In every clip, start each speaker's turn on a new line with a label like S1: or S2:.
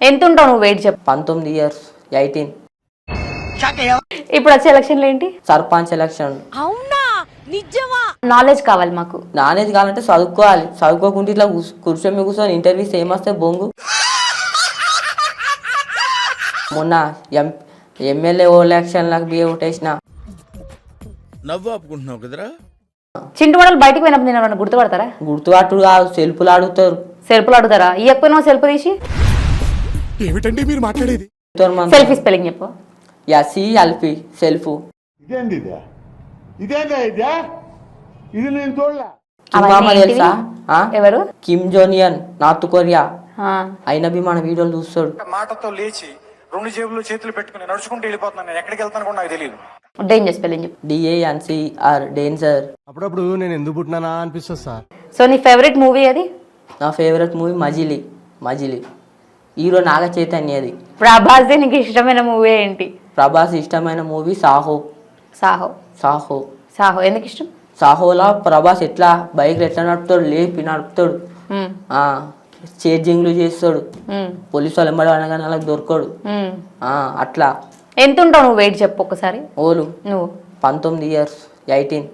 S1: ఎంత ఉంటావు నువ్వు వెయిట్ చెప్పు.
S2: పంతొమ్మిది ఇయర్స్ ఎయిటీన్.
S1: ఇప్పుడు వచ్చే ఎలక్షన్లు ఏంటి?
S2: సర్పంచ్ ఎలక్షన్.
S1: నాలెడ్జ్ కావాలి మాకు.
S2: నానేది కావాలంటే చదువుకోవాలి. చదువుకోకుండా ఇట్లా కూర్చో- కూర్చొని కూర్చొని ఇంటర్వ్యూస్ ఏమొస్తే బొంగు? మొన్న ఎం ఎమ్మెల్యే ఓ ఎలక్షన్లకు బియ్య ఓటేసిన
S3: నవ్వు ఆపుకుంటున్నావు కదరా?
S1: చింటు బయటికి పోయినప్పుడు నేను గుర్తుపడతారా?
S2: గుర్తుపట్టుడు కాదు సెల్ఫ్లు అడుగుతారు
S1: సెల్ఫ్లు అడుగుతారా ఇవ్వకపోయినా సెల్ఫ్ తీసి?
S4: ఏమిటండి మీరు మాట్లాడేది?
S1: సెల్ఫీ స్పెల్లింగ్ చెప్పు.
S2: S C L P self.
S5: ఇదేంది ఇదే? ఇదేందా ఇదే? ఇది నేను చూడలే?
S2: తెలుసా? ఆ?
S1: ఎవరు?
S2: Kim Jong Un North Korea.
S1: ఆ,
S2: అయినా బి మన వీడియోలు చూస్తాడు.
S6: మాటతో లేచి రెండు జేబులు చేతులు పెట్టుకుని నడుచుకుంటూ వెళ్ళిపోతున్నాను నేను. ఎక్కడికి వెళ్తాను కూడా నాకు తెలియదు
S1: డేంజర్ స్పెల్లింగ్ చెప్పు.
S2: D A N C R danger.
S4: అప్పుడప్పుడు నేను ఎందుకు పుట్టినానా అనిపిస్తుంది సార్.
S1: సో నీ ఫేవరెట్ మూవీ అది
S2: నా favourite movie Majili. Majili. Hero Naga చైతన్యది
S1: Prabhas నీకు ఇష్టమైన మూవీ ఏంటి?
S2: ప్రభాస్ ఇష్టమైన మూవీ సాహో.
S1: సాహో.
S2: సాహో.
S1: సాహో. ఎందుకు ఇష్టం?
S2: సాహోలా ప్రభాస్ ఎట్లా బైక్ ఎట్లా నడుపుతాడు లేపి నడుపుతాడు ఆ, చేజింగ్లు చేస్తాడు పోలీసు వాళ్ళు ఎంబడి అనగానే వాళ్ళకి దొరకడు. ఆ, అట్లా.
S1: ఎంత ఉంటావు నువ్వు వెయిట్ చెప్పు ఒకసారి?
S2: ఓలు.
S1: నువ్వు?
S2: పంతొమ్మిది ఇయర్స్ ఎయిటీన్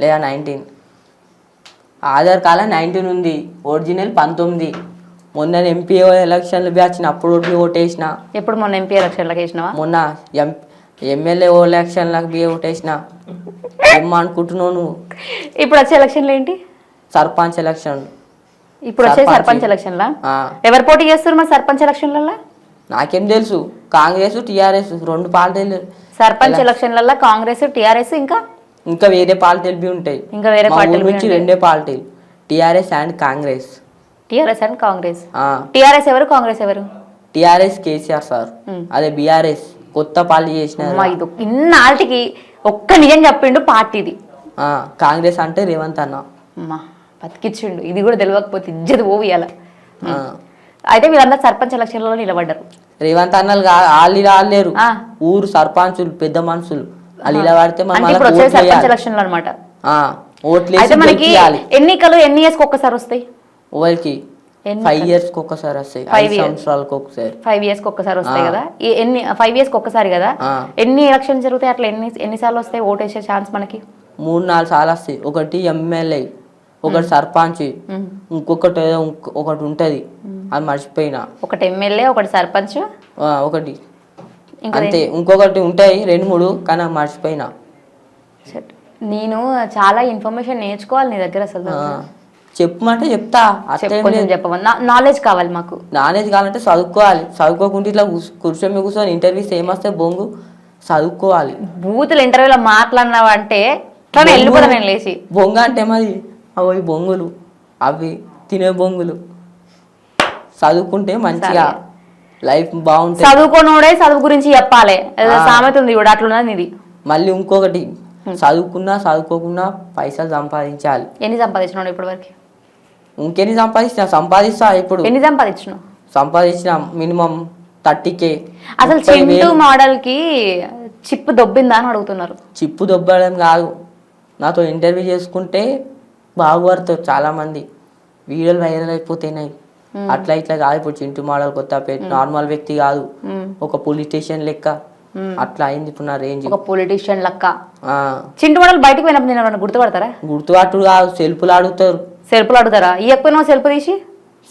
S2: లేదా నైన్టీన్. ఆధార్ కాలం నైన్టీన్ ఉంది ఒరిజినల్ పంతొమ్మిది. మొన్న ఎంపీ ఎలక్షన్లు బ్యాచ్చిన అప్పుడు ఓటేసిన.
S1: ఎప్పుడు మొన్న ఎంపీ ఎలక్షన్లకు వేసినావా?
S2: మొన్న ఎమ్మెల్యే ఎలక్షన్లకు బియ్య ఓటేసిన. ఏమ్మా అనుకుంటున్నావు నువ్వు?
S1: ఇప్పుడు వచ్చే ఎలక్షన్లు ఏంటి?
S2: సర్పంచ్ ఎలక్షన్.
S1: ఇప్పుడు వచ్చే
S2: సర్పంచ్.
S1: ఎలక్షన్లా? ఎవరు పోటీ చేస్తారు మరి సర్పంచ్ ఎలక్షన్లలో
S2: నాకేం తెలుసు. కాంగ్రెస్ టీఆర్ఎస్ రెండు పార్టీలు.
S1: సర్పంచ్ ఎలక్షన్లలో కాంగ్రెస్ టిఆర్ఎస్ ఇంకా?
S2: ఇంకా వేరే పార్టీలు బి ఉంటాయి.
S1: ఇంకా వేరే
S2: మా
S1: పార్టీలు బి
S2: నుంచి. రెండే పార్టీలు. టీఆర్ఎస్ అండ్ కాంగ్రెస్.
S1: టిఆర్ఎస్ అండ్ కాంగ్రెస్. టిఆర్ఎస్ ఎవరు కాంగ్రెస్ ఎవరు?
S2: టిఆర్ఎస్ కేసీఆర్ సార్. అదే బీఆర్ఎస్. కొత్త పార్టీ చేసిన
S1: ఇది ఒక్క- ఇన్నాళ్ళకి ఒక్క నిజం చెప్పిండు పార్టీది.
S2: కాంగ్రెస్ అంటే రేవంత్ అన్న.
S1: అమ్మా బతికిచ్చిండు. ఇది కూడా తెలియకపోతే ఇజ్జది
S2: ఆ,
S1: అయితే వీళ్ళందరూ సర్పంచ్ ఎలక్షన్లలో నిలబడ్డారు.
S2: రేవంత్ అన్నలు వాళ్ళు ఇలా లేరు
S1: ఆ.
S2: ఊరు సర్పంచులు పెద్ద మనుషులు. వాళ్ళు ఇలా పడితే
S1: సర్పంచ్. ఎలక్షన్లు అనమాట అయితే మనకి. ఎన్నికలు ఎన్ని ఇయర్స్కి ఒక్కసారి వస్తాయి? ఎన్నికలు?
S2: ఫైవ్ ఇయర్స్కి ఒక్కసారి వస్తాయి.
S1: years.
S2: సంవత్సరాలకు ఒకసారి.
S1: ఫైవ్ ఇయర్స్కి ఒక్కసారి వస్తాయి. కదా? ఎన్ని ఫైవ్ ఇయర్స్కి ఒక్కసారి కదా. ఎన్ని ఎలక్షన్స్ జరుగుతాయి అట్లా ఎన్ని ఎన్నిసార్లు వస్తాయి ఓటేసే ఛాన్స్ మనకి?
S2: మూడు నాలుగు సార్లు వస్తాయి. ఒకటి ఎమ్మెల్యే ఒకటి సర్పంచ్ ఇంకొకటి ఏదో ఒకటి ఉంటది. అది మర్చిపోయినా.
S1: ఒకటి ఎమ్మెల్యే ఒకటి సర్పంచ్?
S2: ఒకటి. అంతే. ఇంకొకటి ఉంటాయి రెండు మూడు కానీ మర్చిపోయినా.
S1: నేను చాలా ఇన్ఫర్మేషన్ నేర్చుకోవాలి నీ దగ్గర అసలు.
S2: చెప్పమంటే చెప్తా
S1: చెప్పు
S2: అట్లేం
S1: కొంచెం
S2: లేదు.
S1: చెప్పమని నాలెడ్జ్ కావాలి మాకు.
S2: నానేది కావాలంటే చదువుకోవాలి. చదువుకోకుండా ఇట్లా కూర్చో- కూర్చొని కూర్చొని ఇంటర్వ్యూస్ ఏమొస్తే బొంగు? చదువుకోవాలి.
S1: బూతులు ఇంటర్వ్యూలో మాట్లాడినావు అంటే ఇట్లానే వెళ్ళిపోతా నేను లేచి.
S2: బొంగ అంటే మరి అవి బొంగులు. అవి తినే బొంగులు. చదువుకుంటే మంచిగా. లైఫ్ బాగుంటుంది
S1: చదువుకోనోడే చదువు గురించి చెప్పాలి. సామెత ఉంది కూడా అట్లున్నది నీది.
S2: మళ్ళీ ఇంకొకటి. చదువుకున్నా చదువుకోకుండా పైసలు సంపాదించాలి.
S1: ఎన్ని సంపాదించినావు ఇప్పటి వరకు
S2: ఇంకెన్ని సంపాదిస్తా సంపాదిస్తా ఇప్పుడు.
S1: ఎన్ని సంపాదించినావు?
S2: సంపాదించిన మినిమం థర్టీ కే.
S1: అసలు చింటూ మోడల్కి చిప్పు దొబ్బిందా అని అడుగుతున్నారు.
S2: చిప్పు దొబ్బడం కాదు. నాతో ఇంటర్వ్యూ చేసుకుంటే బాగుపడతారు చాలా మంది వీడియోలు వైరల్ అయిపోతున్నాయి అట్లా ఇట్లా కాదు. ఇప్పుడు చింటూ మోడల్ కొత్త నార్మల్ వ్యక్తి కాదు. ఒక పోలీస్ స్టేషన్ లెక్క. అట్లా అయింది ఇప్పుడు నా రేంజ్
S1: ఒక పొలిటీషియన్ లక్క. చింటూ మోడల్ బయటకు పోయినప్పుడు నేను గుర్తుపడతారా?
S2: గుర్తుపట్టుడు కాదు. సెల్ఫ్లు అడుగుతారు
S1: సెల్ఫ్లు అడుగుతారా ఇవ్వకపోయినా సెల్ఫ్ తీసి?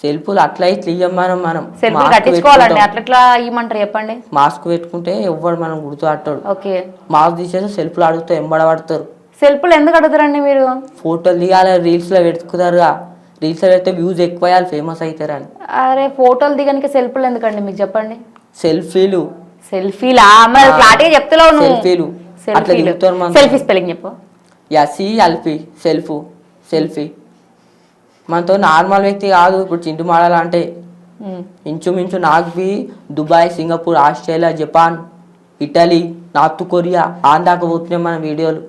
S2: సెల్ఫ్లు అట్లా ఇట్లా ఇయ్యం మనం మనం మాస్క్
S1: కట్టించుకోవాలండి.
S2: పెట్టుకుంటాం.
S1: అట్లా ఎట్లా ఇవ్వమంటారు చెప్పండి.
S2: మాస్క్ పెట్టుకుంటే ఎవ్వడు మనం గుర్తుపట్టాడు.
S1: ఓకే.
S2: మాస్క్ తీసేసి సెల్ఫ్లు అడుగుతారు ఎంబడబడతారు
S1: సెల్ఫ్లు ఎందుకు అడుగుతారండి మీరు?
S2: ఫోటోలు దిగాలి రీల్స్లో పెట్టుకుతారుగా రీల్స్లో పెడితే వ్యూస్ ఎక్కువ అయ్యాలి ఫేమస్ అవుతారు అని
S1: అరే ఫోటోలు దిగడానికి సెల్ఫీలు ఎందుకండి మీకు చెప్పండి?
S2: సెల్ఫీలు.
S1: సెల్ఫీలా? మరి క్లారిటీగా చెప్తున్నావు నువ్వు.
S2: సెల్ఫీలు. అట్లా దిగుతారు మనం.
S1: సెల్ఫీ స్పెల్లింగ్ చెప్పు.
S2: S C L P self selfie. మనతో నార్మల్ వ్యక్తి కాదు. ఇప్పుడు చింటు మాడాలి అంటే
S1: ఉమ్.
S2: ఇంచుమించు నాకు B Dubai Singapore Australia Japan Italy North Korea ఆందాక పోతున్నాయి మన వీడియోలు?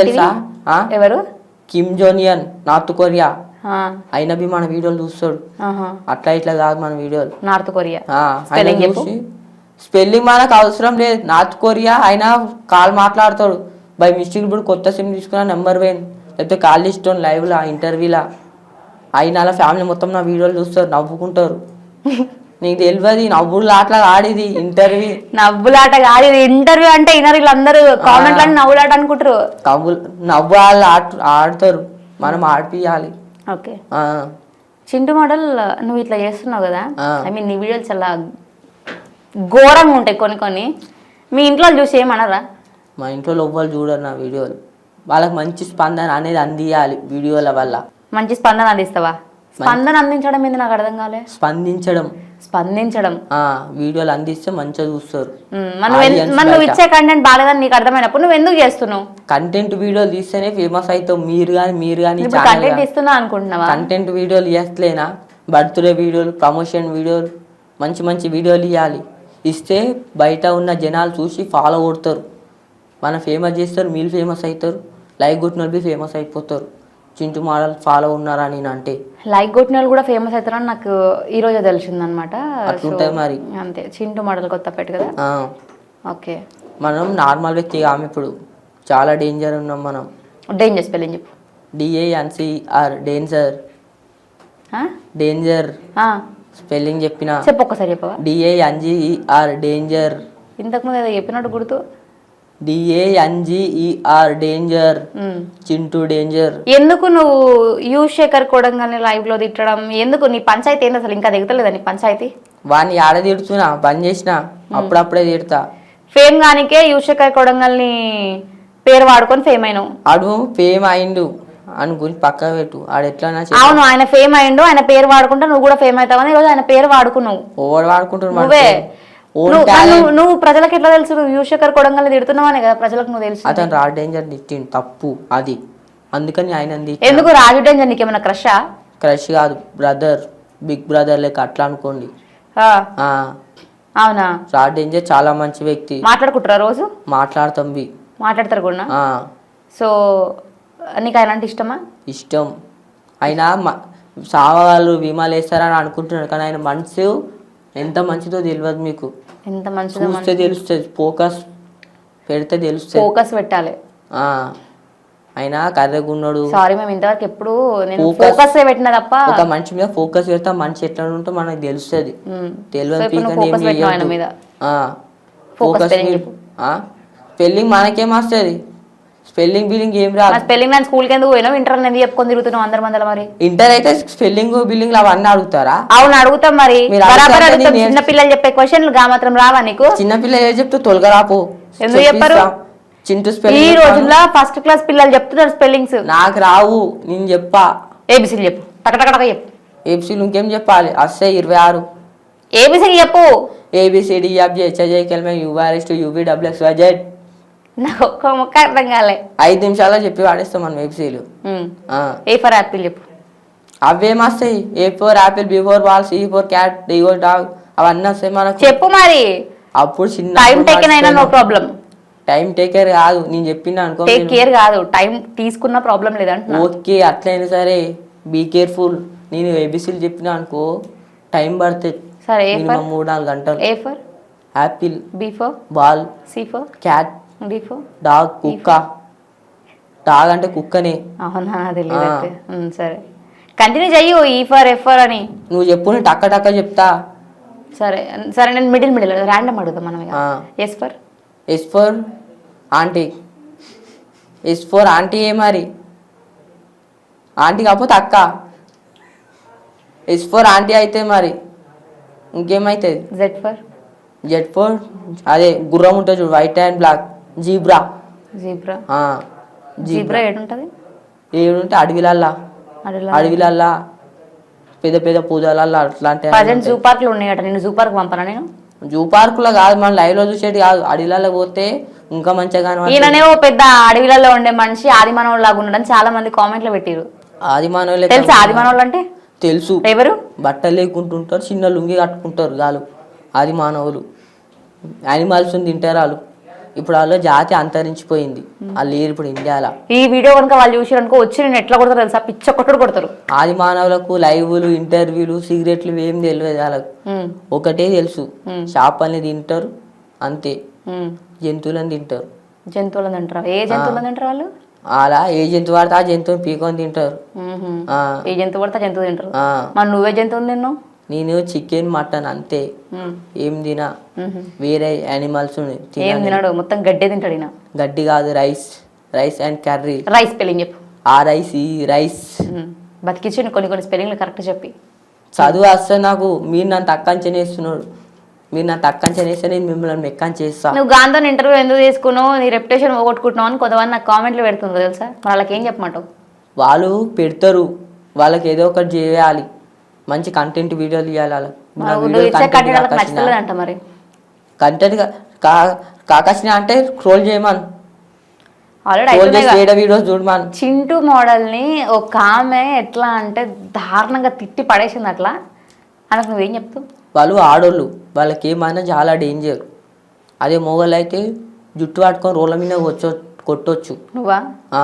S2: తెలుసా?
S1: ఎవరు?
S2: Kim Jong Un North Korea.
S1: ఆ,
S2: అయినా బి మన వీడియోలు చూస్తాడు. అట్లా ఇట్లా కాదు మన వీడియోలు.
S1: North Korea. స్పెల్లింగ్
S2: మనకు అవసరం లేదు. నార్త్ కొరియా ఆయన కాల్ మాట్లాడతాడు. బై మిస్టేక్ ఇప్పుడు కొత్త సిమ్ తీసుకున్న నెంబర్ వేన్ లేకపోతే కాల్ ఇష్టం లైవ్లా ఇంటర్వ్యూలా. అయిన అలా ఫ్యామిలీ మొత్తం నా వీడియోలు చూస్తారు నవ్వుకుంటారు. నీకు తెలియదు నవ్వుడు అట్లా ఆడిది ఇంటర్వ్యూ
S1: నవ్వులాట ఇది ఇంటర్వ్యూ అంటే ఇన్నర్ వీళ్ళందరూ. కామెంట్లు అని నవ్వులాట అనుకుంటారు.
S2: నవ్వు నవ్వు వాళ్ళు ఆడతారు. మనం ఆడిపియాలి
S1: ఓకే. చింటు మోడల్ నువ్వు ఇట్లా చేస్తున్నావు కదా. ఐ మీన్ నీ వీడియోలు చాలా ఘోరంగా ఉంటాయి కొన్ని కొన్ని. మీ ఇంట్లో చూసి ఏమనరా?
S2: మా ఇంట్లో లోపల చూడరు నా వీడియోలు. వాళ్ళకి మంచి స్పందన అనేది అందియాలి వీడియోల వల్ల.
S1: మంచి స్పందన అందిస్తావా? స్పందన అందించడం ఏంది నాకు అర్థం కాలే.
S2: స్పందించడం.
S1: స్పందించడం.
S2: ఆ వీడియోలు అందిస్తే మంచిగా చూస్తారు.
S1: మరి నువ్వు ఎన్-
S2: Audience
S1: మరి నువ్వు
S2: బయట.
S1: ఇచ్చే కంటెంట్ బాగాలేదని నీకు అర్థమైనప్పుడు నువ్వు ఎందుకు చేస్తున్నావు?
S2: కంటెంట్ వీడియోలు తీస్తేనే ఫేమస్ అవుతావు. మీరు కానీ మీరు కానీ
S1: ఇప్పుడు కంటెంట్ ఇస్తున్నా అనుకుంటున్నావా?
S2: కంటెంట్ వీడియోలు చేస్తలేనా బర్త్డే వీడియోలు ప్రమోషన్ వీడియోలు మంచి మంచి వీడియోలు ఇవ్వాలి ఇస్తే బయట ఉన్న జనాలు చూసి ఫాలో కొడతారు. మనం ఫేమస్ చేస్తారు మీరు ఫేమస్ అవుతారు. లైక్ కొట్టిన వాళ్ళు ఫేమస్ అయిపోతారు. చింటూ మోడల్ ఫాలో ఉన్నారా నేను అంటే.
S1: లైక్ కొట్టిన వాళ్ళు కూడా ఫేమస్ అవుతారని నాకు ఈ రోజే తెలిసింది అనమాట
S2: అట్లుంటది మరి.
S1: అంతే. చింటూ మోడల్ కొత్త పెట్టు కదా? ఓకే.
S2: మనం నార్మల్ వ్యక్తి ఆమె ఇప్పుడు. చాలా డేంజర్ ఉన్నాం మనం.
S1: డేంజర్ స్పెల్లింగ్ చెప్పు.
S2: D A N C R danger? డేంజర్ స్పెల్లింగ్ చెప్పిన.
S1: చెప్పు ఒక్కసారి చెప్పవా?
S2: డిఏఎన్జిఈఆర్ డేంజర్
S1: ఇంతకుముందు ఏదో చెప్పినట్టు గుర్తు.
S2: D A N G E R danger
S1: hmm.
S2: Chintu danger
S1: ఎందుకు నువ్వు యూ శేఖర్ కొడంగానే లైవ్లో తిట్టడం? ఎందుకు? నీ పంచాయతీ ఏంది అసలు? ఇంకా దిగుతలేదా నీ పంచాయతీ?
S2: వాడిని ఆడ తిడుతున్నా బంద్ చేసిన. అప్పుడప్పుడే తిడతా.
S1: ఫేమ్ గానికే యూ శేఖర్ కొడంగల్ని పేరు వాడుకొని ఫేమ్ అయినావు.
S2: ఆడు ఫేమ్ అయిండు. అని గురించి పక్క పెట్టు. ఆడు ఎట్లా
S1: అవును ఆయన ఫేమ్ అయిండు ఆయన పేరు వాడుకుంటే నువ్వు కూడా ఫేమ్ అవుతావని ఈరోజు ఆయన పేరు వాడుకున్నావు.
S2: ఓవర్ వాడుకుంటారు
S1: నువ్వే. నువ్వు- ప్రజలకు ఎట్లా తెలుసు? నువ్వు యూ శేఖర్ కొడంగల్ని తిడుతున్నావనే కదా ప్రజలకు నువ్వు తెలుసు.
S2: అతను రా డేంజర్ తిట్టిండు తప్పు అది. అందుకని ఆయన
S1: ఎందుకు రాజు డేంజర్? నీకేమైనా క్రషా
S2: క్రష్ కాదు బ్రదర్ బిగ్ బ్రదర్ లెక్క అట్లా అనుకోండి.
S1: అవునా?
S2: రా డేంజర్ చాలా మంచి వ్యక్తి.
S1: మాట్లాడుకుంటారా రోజు?
S2: మాట్లాడతాం బి.
S1: మాట్లాడతారు కూడా? సో నీకు ఆయన అంటే ఇష్టమా?
S2: ఇష్టం. అయినా సావాళ్ళు విమాలు వేస్తారని అనుకుంటున్నాడు కానీ ఆయన మనసు ఎంత మంచిదో తెలియదు మీకు.
S1: ఎంత మంచిదో
S2: చూస్తే తెలుస్తుంది ఫోకస్ పెడితే తెలుస్తుంది
S1: ఫోకస్ పెట్టాలి
S2: ఆ, అయినా కర్రగున్నాడు
S1: సారీ మేము ఇంతవరకు ఎప్పుడు నేను. ఫోకస్ పెట్టిన తప్ప
S2: ఒక మనిషి మీద ఫోకస్ పెడితే మనిషి ఎట్లా ఉంటుందో మనకు తెలుస్తుంది
S1: మ్మ్.
S2: తెలియని
S1: సో ఇప్పుడు నువ్వు
S2: పీకని ఏం
S1: focus పెట్టినావు ఆయన
S2: చెయ్యొద్దు.
S1: మీద.
S2: ఆ,
S1: Focus
S2: focus
S1: spelling
S2: మీద-
S1: చెప్పు.
S2: ఆ? స్పెల్లింగ్ మనకేం వస్తుంది స్పెల్లింగ్ బిల్లింగ్ ఏం రాదు.
S1: స్పెల్లింగ్ నేను స్కూల్కి ఎందుకు పోయినావు? ఇంటర్ ఎందుకు చెప్పుకొని తిరుగుతున్నావు అందరి మందల మరి?
S2: ఇంటర్ అయితే స్పెల్లింగ్ బిల్లింగ్ అవన్నీ అడుగుతారా?
S1: అవును అడుగుతాం మరి. బరాబర్ అడుగుతాం.
S2: నేను
S1: చిన్న పిల్లలు చెప్పే క్వశ్చన్లు గా మాత్రం రావా నీకు?
S2: చిన్నపిల్ల ఏ చెప్తే తొలగరాపో
S1: ఎందుకు చెప్పరు?
S2: చింటూ
S1: ఈ
S2: స్పెల్లింగ్
S1: రోజుల్లో ఫస్ట్ క్లాస్ పిల్లలు చెప్తున్నారు స్పెల్లింగ్స్.
S2: నాకు రావు నేను చెప్పా.
S1: ఏబిసిలు చెప్పు. టకటకటక చెప్పు.
S2: ఏబిసీలు ఇంకేం చెప్పాలి? అస్సే ఇరవై ఆరు.
S1: ఏబిసిలు చెప్పు.
S2: A B C D F G H I J K L M U R S T U V W X Y Z
S1: నాకు ఒక్క మొక్క అర్థం కాలే.
S2: ఐదు నిమిషాల్లో చెప్పి వాడేస్తాం మనం ఏబిసీలు
S1: ఏ ఫర్ యాపిల్ చెప్పు.
S2: అవేం వస్తాయి A for apple B for ball C for cat D for dog అవన్నీ వస్తాయి మనకు.
S1: చెప్పు మరి.
S2: అప్పుడు చిన్న
S1: టైం టేకెన్ అయినా నో ప్రాబ్లం
S2: టైం టేకర్ కాదు. నేను చెప్పిన అనుకో
S1: టేక్ కేర్ కాదు. టైం తీసుకున్న ప్రాబ్లం లేదంటున్నా.
S2: ఓకే అట్లయినా సరే బీ కేర్ఫుల్ నేను ఏబిసీలు చెప్పిన అనుకో టైం పడుతుంది
S1: సరే ఏ
S2: మినిమం
S1: ఫర్?
S2: మూడు నాలుగు గంటలు.
S1: A for?
S2: Apple
S1: B for?
S2: Ball
S1: C for?
S2: Cat
S1: D for
S2: dog కుక్క. డాగ్ అంటే కుక్కనే.
S1: అవునా తెలియదు సరే. కంటిన్యూ చెయ్యు ఈ ఫర్ ఎఫ్ ఫర్ అని.
S2: నువ్వు చెప్పు నేను టక్క టక్క చెప్తా.
S1: సరే సరే నేను మిడిల్ మిడిల్ ర్యాండమ్ అడుగుతాం మనం
S2: ఆ.
S1: S for
S2: S for aunty S for aunty ఏ మరి? ఆంటీ కాకపోతే అక్క. ఎస్ ఫోర్ ఆంటీ అయితే మరి ఇంకేమైతుంది?
S1: జెడ్ ఫర్
S2: జెడ్ ఫోర్ అదే గుర్రం ఉంటుంది చూడు white and black zebra.
S1: Zebra. Zebra ఏడుంటది?
S2: ఏడుంటే అడవిలల్లా.
S1: అడవిలో
S2: అడవిలల్లా. పెద్ద పెద్ద పూజలల్లా అట్లాంటి
S1: ప్రజెంట్ జూ పార్క్లో ఉన్నాయట. నేను జూ పార్క్ పంపనా నేను?
S2: జూ పార్కులో కాదు మన లైవ్లో చూసేది కాదు. అడవిలలో పోతే ఇంకా మంచిగా.
S1: ఈయననే ఓ పెద్ద అడవిలలో ఉండే మనిషి ఆది మనోళ్ళు లాగా ఉండడం చాలా మంది కామెంట్లు పెట్టిరు
S2: ఆది మానవులే
S1: తెలుసా ఆది మనోళ్ళు అంటే
S2: తెలుసు.
S1: ఎవరు?
S2: బట్టలు లేకుంటుంటారు చిన్న లుంగి కట్టుకుంటారు గాలు. ఆది మానవులు యానిమల్స్ తింటారు వాళ్ళు. ఇప్పుడు వాళ్ళ జాతి అంతరించిపోయింది. వాళ్ళు లేరు ఇప్పుడు ఇండియాలో.
S1: ఈ వీడియో కనుక వాళ్ళు చూసి అనుకో వచ్చి నేను ఎట్లా కొడతారు తెలుసా? పిచ్చ కొట్టుడు కొడతారు.
S2: ఆది మానవులకు లైవ్లు ఇంటర్వ్యూలు సిగరెట్లు ఏం తెలియదు వాళ్ళకు. ఒకటే తెలుసు. చేపల్ని తింటారు అంతే. జంతువులను తింటారు.
S1: జంతువులను తింటారా? ఏ జంతువులను తింటారు వాళ్ళు?
S2: అలా ఏ జంతువు పడితే ఆ జంతువుని పీకొని తింటారు.
S1: ఏ జంతువు పడితే జంతువు తింటారు. మరి నువ్వే జంతువుని తిన్నావు?
S2: నేను చికెన్ మటన్ అంతే. ఏం తినా. వేరే యానిమల్స్
S1: ఏం తినడు? మొత్తం గడ్డే తింటాడు ఈయన.
S2: గడ్డి కాదు rice rice and curry
S1: rice spelling చెప్పు.
S2: ఆ రైస్ ఈ రైస్
S1: ఉమ్, బతికించండి కొన్ని కొన్ని స్పెల్లింగ్లు కరెక్ట్ చెప్పి.
S2: చదువు వస్తే నాకు మీరు నన్ను తక్కంచనేస్తున్నాడు మీరు నన్ను తక్కంచనేస్తే నేను మిమ్మల్ని మెక్కని చేస్తా.
S1: నువ్వు గాంధీ ఇంటర్వ్యూ ఎందుకు తీసుకున్నావు నీ రెప్యుటేషన్ పోగొట్టుకుంటున్నావు అని కొంతమంది నాకు కామెంట్లు పెడుతుంది తెలుసా? వాళ్ళకి ఏం చెప్పమంటావు?
S2: వాళ్ళు పెడతారు. వాళ్ళకి ఏదో ఒకటి చేయాలి. మంచి కంటెంట్ వీడియోలు ఇవ్వాలి నా
S1: కంటెంట్
S2: కాకాసిన-
S1: అంట
S2: స్క్రోల్ చేయమని.
S1: చింటూ మోడల్ని ఒక ఆమె ఎట్లా అంటే దారుణంగా తిట్టి పడేసింది అట్లా. ఆమెకు నువ్వేం చెప్తావు?
S2: వాళ్ళు ఆడోళ్ళు వాళ్ళకి ఏమైనా చాలా డేంజర్ అదే మొగలు అయితే జుట్టు పట్టుకొని రోడ్ల మీద వచ్చో కొట్టొచ్చు.
S1: నువ్వా?
S2: ఆ,